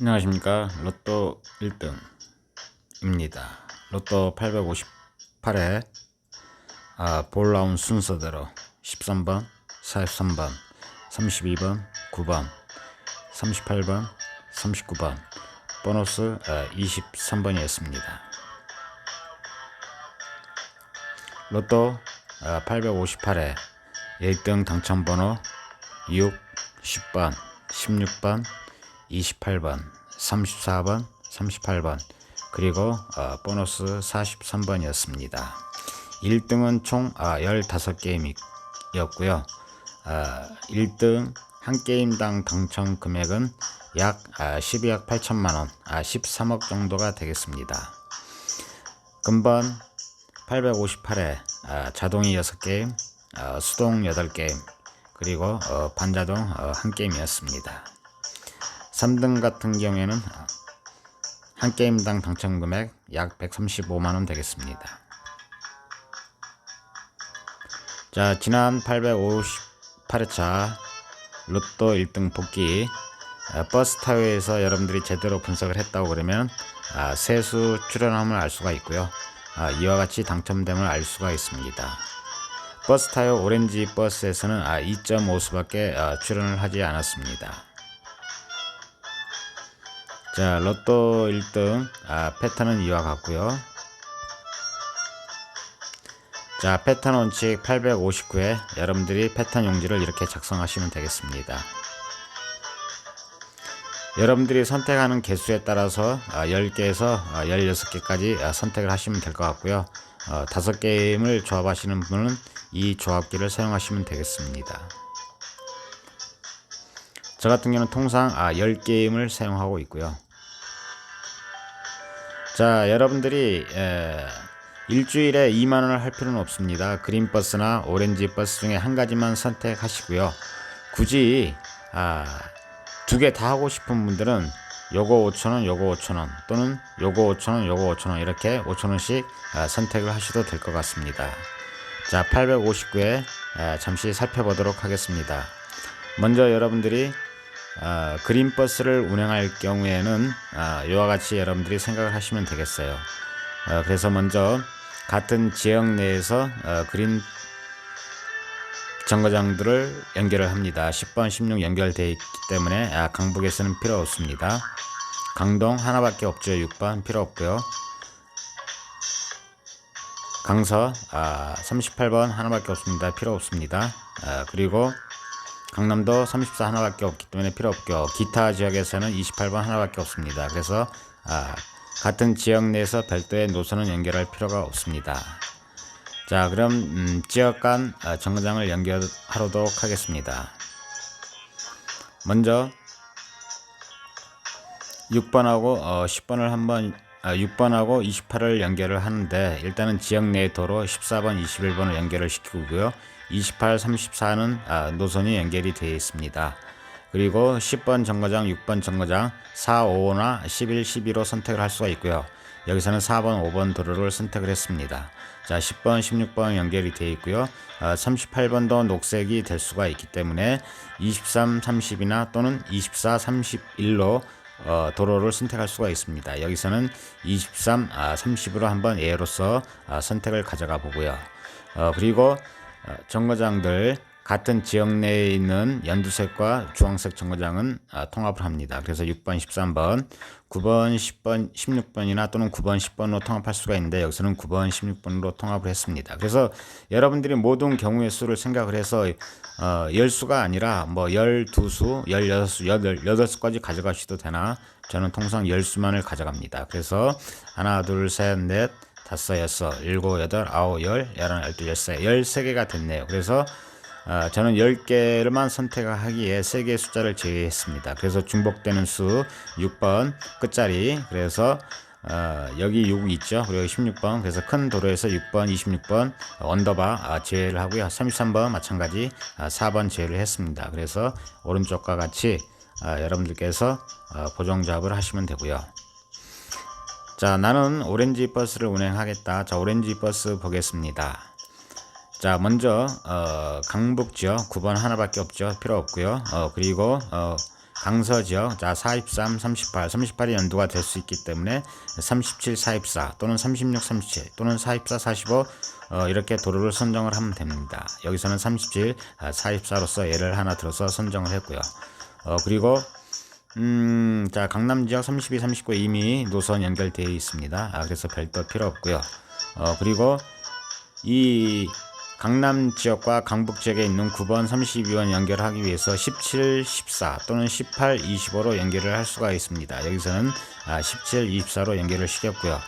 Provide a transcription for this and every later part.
안녕하십니까. 로또 1등입니다. 로또 858에 아, 볼 나온 순서대로 13번 43번 32번 9번 38번 39번. 보너스 아, 23번이었습니다. 로또 아, 858에 1등 당첨번호 6, 10번, 16번, 28번, 34번, 38번, 그리고 어, 보너스 43번이었습니다. 1등은 총 아, 15게임이었고요. 아, 1등 한 게임당 당첨 금액은 약 아, 12억 8천만 원, 아, 13억 정도가 되겠습니다. 금번 858회 아, 자동이 6게임, 아, 수동 8게임, 그리고 어, 반자동 어, 한 게임이었습니다. 3등 같은 경우에는 어, 한 게임당 당첨 금액 약 135만 원 되겠습니다. 자, 지난 858회차 로또 1등 복귀 어, 버스 타요에서 여러분들이 제대로 분석을 했다고 그러면 아, 세수 출연함을 알 수가 있고요. 아, 이와 같이 당첨됨을 알 수가 있습니다. 버스 타요 오렌지 버스에서는 아, 2.5수밖에 아, 출연을 하지 않았습니다. 자, 로또 1등 아, 패턴은 이와 같고요. 자, 패턴 원칙 859에 여러분들이 패턴 용지를 이렇게 작성하시면 되겠습니다. 여러분들이 선택하는 개수에 따라서 10개에서 16개까지 선택을 하시면 될 것 같고요. 어, 5게임을 조합하시는 분은 이 조합기를 사용하시면 되겠습니다. 저 같은 경우는 통상 10게임을 사용하고 있고요. 자, 여러분들이 에, 일주일에 2만 원을 할 필요는 없습니다. 그린 버스나 오렌지 버스 중에 한 가지만 선택하시고요. 굳이 아, 두 개 다 하고 싶은 분들은 요거 5천원, 요거 5천원 또는 요거 5천원, 요거 5천원 이렇게 5천원씩 아, 선택을 하셔도 될 것 같습니다. 자, 859에 아, 잠시 살펴보도록 하겠습니다. 먼저 여러분들이 아, 그린 버스를 운행할 경우에는 아, 이와 같이 여러분들이 생각을 하시면 되겠어요. 어, 그래서 먼저 같은 지역 내에서 어, 그린 정거장들을 연결을 합니다. 10번, 16 연결되어 있기 때문에 아, 강북에서는 필요 없습니다. 강동 하나밖에 없죠. 6번 필요 없고요. 강서 아, 38번 하나밖에 없습니다. 필요 없습니다. 아, 그리고 강남도 34 하나밖에 없기 때문에 필요 없고 기타 지역에서는 28번 하나밖에 없습니다. 그래서 아, 같은 지역 내에서 별도의 노선은 연결할 필요가 없습니다. 자, 그럼 음, 지역 간 아, 정거장을 연결하도록 하겠습니다. 먼저 6번하고 어, 10번을 한번 아, 6번하고 28을 연결을 하는데 일단은 지역 내 도로 14번, 21번을 연결을 시키고요. 28, 34는 아, 노선이 연결이 되어 있습니다. 그리고 10번 정거장, 6번 정거장, 4, 5나 11, 12로 선택을 할 수가 있고요. 여기서는 4번, 5번 도로를 선택을 했습니다. 자, 10번, 16번 연결이 되어 있고요. 아, 38번도 녹색이 될 수가 있기 때문에 23, 30이나 또는 24, 31로 어, 도로를 선택할 수가 있습니다. 여기서는 23, 아, 30으로 한번 예로서 아, 선택을 가져가 보고요. 어, 그리고 어, 정거장들 같은 지역 내에 있는 연두색과 주황색 정거장은 아, 통합을 합니다. 그래서 6번, 13번, 9번, 10번, 16번이나 또는 9번, 10번으로 통합할 수가 있는데 여기서는 9번, 16번으로 통합을 했습니다. 그래서 여러분들이 모든 경우의 수를 생각을 해서 어, 10수가 아니라 뭐 12수, 16수, 8, 8수까지 가져가셔도 되나 저는 통상 10수만을 가져갑니다. 그래서 하나, 둘, 셋, 넷, 다섯, 여섯, 일곱, 여덟, 아홉, 열, 열하나, 열둘, 열세, 열세 개가 됐네요. 그래서 어, 저는 10개를만 선택하기에 3개의 숫자를 제외했습니다. 그래서 중복되는 수 6번 끝자리 그래서 어, 여기 6 있죠. 그리고 16번 그래서 큰 도로에서 6번, 26번 언더바 아, 제외를 하고요. 33번 마찬가지 아, 4번 제외를 했습니다. 그래서 오른쪽과 같이 아, 여러분들께서 어, 고정 작업을 하시면 되고요. 자, 나는 오렌지 버스를 운행하겠다. 자, 오렌지 버스 보겠습니다. 자, 먼저 어, 강북 지역 9번 하나밖에 없죠. 필요 없고요. 어, 그리고 어, 강서 지역 자 43, 38, 38이 연두가 될 수 있기 때문에 37, 44 또는 36, 37 또는 44, 45 어, 이렇게 도로를 선정을 하면 됩니다. 여기서는 37, 아, 44로서 예를 하나 들어서 선정을 했고요. 어, 그리고 음, 자 강남 지역 32, 39 이미 노선 연결되어 있습니다. 아, 그래서 별도 필요 없고요. 어, 그리고 이 강남 지역과 강북 지역에 있는 9번, 32번 연결하기 위해서 17, 14 또는 18, 25로 연결을 할 수가 있습니다. 여기서는 아, 17, 24로 연결을 시켰고요.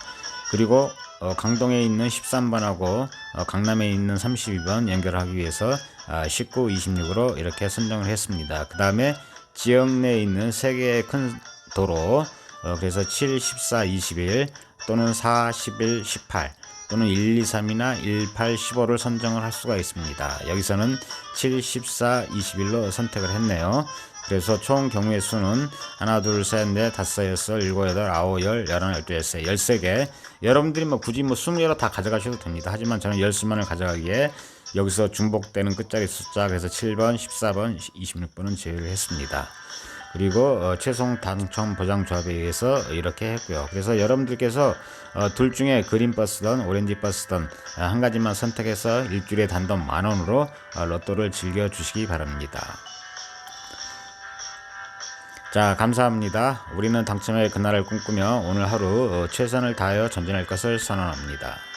그리고 어, 강동에 있는 13번하고 어, 강남에 있는 32번 연결하기 위해서 아, 19, 26으로 이렇게 선정을 했습니다. 그 다음에 지역 내에 있는 세 개의 큰 도로 어, 그래서 7, 14, 21 또는 4, 11, 18 또는 1, 2, 3이나 1, 8, 15를 선정을 할 수가 있습니다. 여기서는 7, 14, 21로 선택을 했네요. 그래서 총 경우의 수는 하나, 둘, 셋, 넷, 다섯, 여섯, 일곱, 여덟, 아홉, 열, 열하나, 열두, 열세, 열세 개. 여러분들이 뭐 굳이 뭐 스무 개로 다 가져가셔도 됩니다. 하지만 저는 열 수만을 가져가기에 여기서 중복되는 끝자리 숫자 그래서 7번, 14번, 26번은 제외를 했습니다. 그리고 어, 최종 당첨 보장 조합에 의해서 이렇게 했고요. 그래서 여러분들께서 어, 둘 중에 그린 버스든 오렌지 버스든 어, 한 가지만 선택해서 일주일에 단돈 만 원으로 어, 로또를 즐겨 주시기 바랍니다. 자, 감사합니다. 우리는 당첨의 그날을 꿈꾸며 오늘 하루 어, 최선을 다하여 전진할 것을 선언합니다.